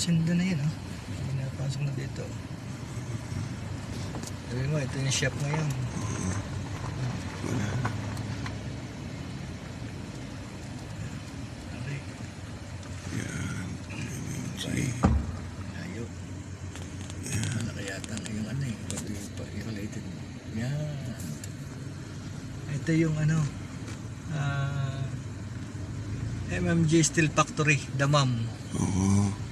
Sinda na yun, oh. Pinapasok na dito. Sabi mo, ito yung shop ngayon. Wala na. Yan. MMG. layo. Ano kaya yung ano eh. Pati pa-related. Yan. Ito yung ano. ah MMG Steel Factory, Damam. Oo.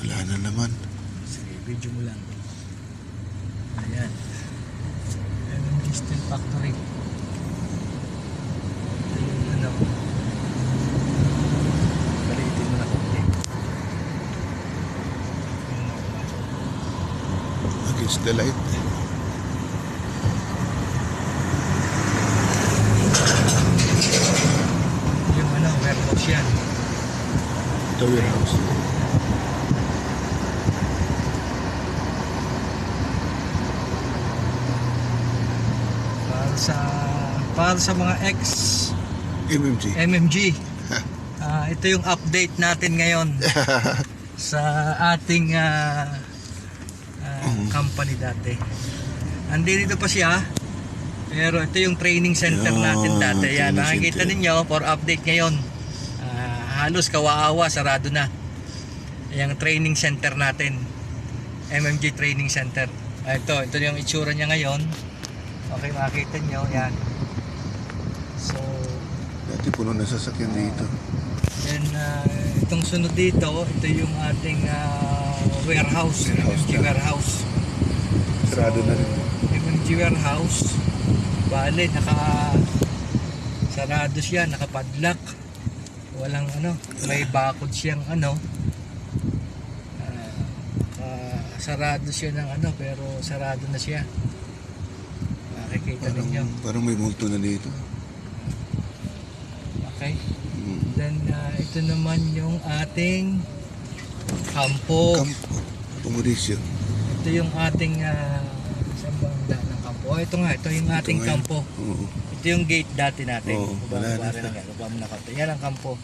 Wala na naman. Sige, video mo lang. Ayan. MMG Steel Factory. Ito yung ano. Balitin mo na konti. Against the light. Yung ano, warehouse yan. The warehouse. Para sa para sa mga ex MMG. MMG. Ah, ito yung update natin ngayon sa ating ah, ah, company dati. Andito pa siya. Pero ito yung training center natin dati. Yan, nakikita ninyo for update ngayon. Ah, halos kawaawa, sarado na. Yung training center natin. MMG Training Center. Ah, ito, ito yung itsura niya ngayon. Okay, makikita nyo. Yan. So, Dati puno na sasakyan dito. Then, uh, itong sunod dito, ito yung ating uh, warehouse, Warehouse MMG na. warehouse. Sarado na rin. MMG warehouse. Bale, naka sarado siya, nakapadlock. Walang ano, may bakod siyang ano. ah, ah, sarado siya ng ano, pero sarado na siya. Makikita Parang, ninyo. parang may multo na dito. Okay. Hmm. Then, ah, ito naman yung ating kampo. Kampo. Accommodation. Ito yung ating uh, saan ba ang daan ng kampo? Oh, ito nga, ito yung ating Ito kampo. Oo. Ito yung gate dati natin. Oo, Baba- wala baba na baba mo na konti. Yan ang kampo.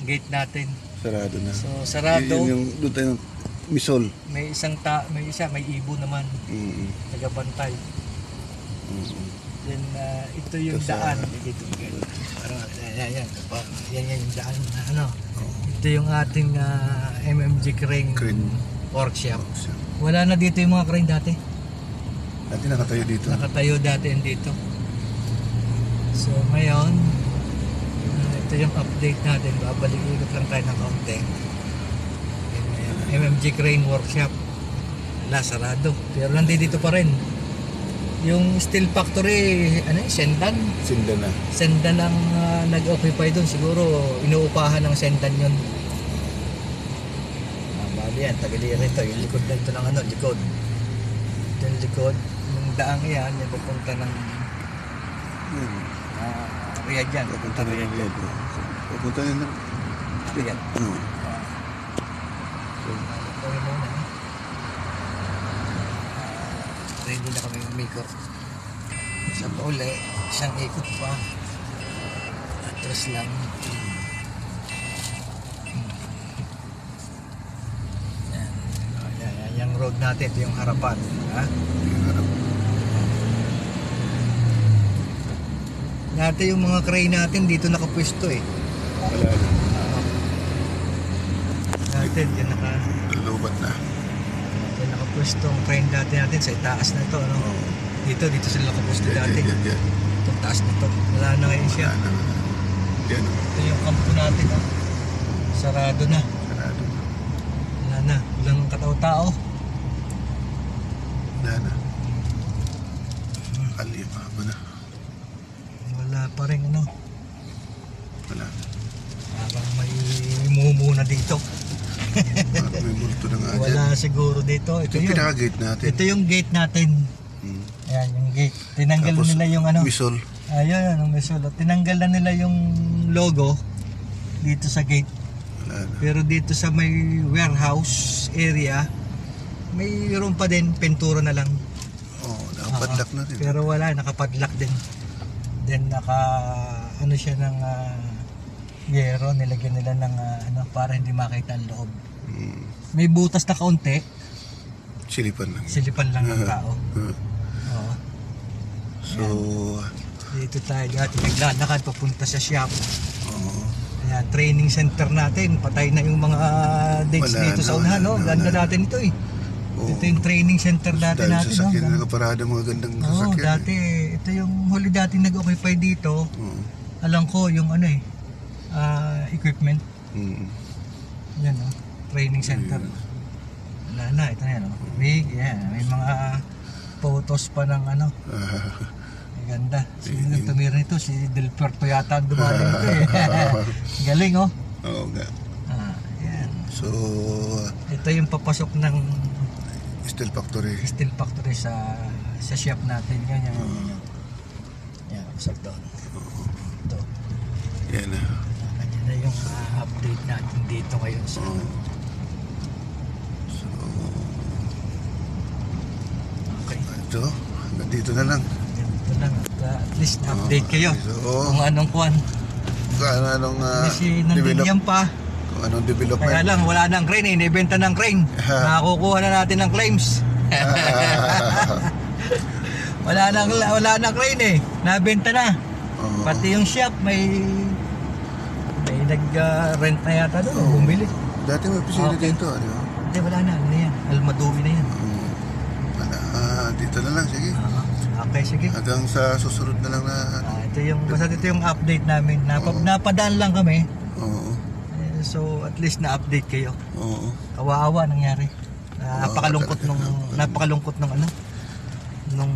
Gate natin. Sarado na. So, sarado. Yun yung doon tayo misol. May isang ta may isa, may ibo naman. Mm Tagabantay. Mm Then, ah, ito yung Ito sa- daan. Dito, dito. Parang, yan, yan, yan. Yan, yung daan. na Ano? Oo. Ito yung ating ah, MMG Crane, Crane. workshop. Wala na dito yung mga crane dati. Dati nakatayo dito. Nakatayo dati yan dito. So ngayon, uh, ito yung update natin. Babalik ikot lang tayo ng kaunti. MMG Crane Workshop. Wala, sarado. Pero nandito pa rin. Yung steel factory, ano yun, Sendan? Sinda na. Sendan ang ah, nag-occupy doon. Siguro inuupahan ng Sendan yun. Ah, bali yan, tagili rito. Yung likod na ito ng ano, likod. Ito yung likod. Yung daang yan, yung papunta ng Yan. uh, Riyadh yan. Papunta na yung led. Papunta na ng... Riyadh. Ito yung muna. Ah, ready na kami umikot. Sa uli, isang ikot pa. Atras lang. Yan. Oh, yan, yan. Yung road natin, ito yung harapan. Ha? Dati yung mga crane natin dito nakapwesto eh. Wala na. Dati yan naka Lubat na. Ang crane dati natin sa itaas na ito. Ano? Oo. Dito, dito sila nakapwesto Yan, dati. yan, yan. Itong taas na ito. Wala na ngayon siya. Wala na. Yan. Ito yung kampo natin. Oh. Sarado na. Sarado. Wala na. Walang katao-tao. Wala na. Kalima ba na? Wala pa rin ano. Wala. Parang may mumu na dito. Parang may multo na nga dyan. Siguro dito. Ito Ito yung yun. pinaka-gate natin. Ito yung gate natin. Hmm. Ayan, yung gate. Tinanggal Tapos, nila yung ano. Misol. Ayun, yun, ang may sulat. Tinanggal na nila yung logo dito sa gate. Wala na. Pero dito sa may warehouse area, mayroon pa din pintura na lang. Oo, oh, nakapadlak na rin. Pero wala, nakapadlock din. Then naka ano siya ng ah, yero, nilagyan nila ng ah, ano para hindi makita ang loob. Mm. May butas na kaunti, Silipan lang. silipan lang ng tao. Uh, Oo. so, Dito tayo dati naglalakad papunta sa shop. oo. Ayan, training center natin. Patay na yung mga dates Wala dito na, sa unahan, wala no? na, Ganda wala. natin ito eh. Oo. Ito yung training center dati Dahil natin, no? sasakyan na Ganda. nakaparada mga gandang Oo, sasakyan. eh. dati. Ito yung huli dati nag-occupy dito. Oo. Alam ko yung ano eh, ah, equipment. Mm. Yan, no? Training center. Wala na, ito na yan, no? Big, yan. May mga photos pa ng ano. Ah, Ang ganda. Sino nang tumira nito? Si Del Puerto yata ang dumali nito eh. Galing, oh. Oo nga. Ah, yan. So, Ito yung papasok ng Steel Factory. steel factory sa sa shop natin. Yan, yan. yan. Yan, pasok doon. Ito. Yan na yung ah, update natin dito ngayon sa. So, Okay. ito. Hanggang dito na lang. Ito lang. At, ah, at least update kayo. So, Kung anong kuwan. kung ano, anong ah, Kasi develop, nandun yan pa. kung anong Kaya development. lang, wala nang crane eh. Inibenta ng crane. Nakakukuha na natin ng claims. wala nang wala nang crane eh. Nabenta na. Pati yung shop may nag-rent na yata doon. Oo. Bumili. Dati may opisina Okay. dito. Ano? Hindi, wala na. Ano na yan? Almadumi na yan. Oo. Wala. Ah, dito na lang. Sige. Ah, okay, sige. Hanggang sa susunod na lang na... Ah, ito yung, basta ito yung update namin. Napa, napadaan lang kami. Oo. Eh, So, at least na-update kayo. Oo. Kawawa nangyari. Ah, napakalungkot talaga. nung napakalungkot nung ano nung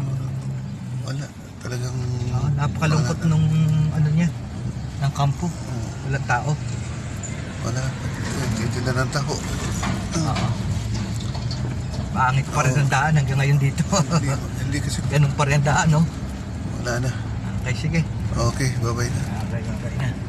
Wala. Talagang... ah, napakalungkot nung ano niya ng kampo. Walang tao. Wala. Titinda ng taho. Oo. Pangit pa rin ang daan hanggang ngayon dito. hindi, hindi kasi... Ganun pa rin ang daan, no? Wala na. Okay, sige. Okay, bye-bye na. Okay, okay.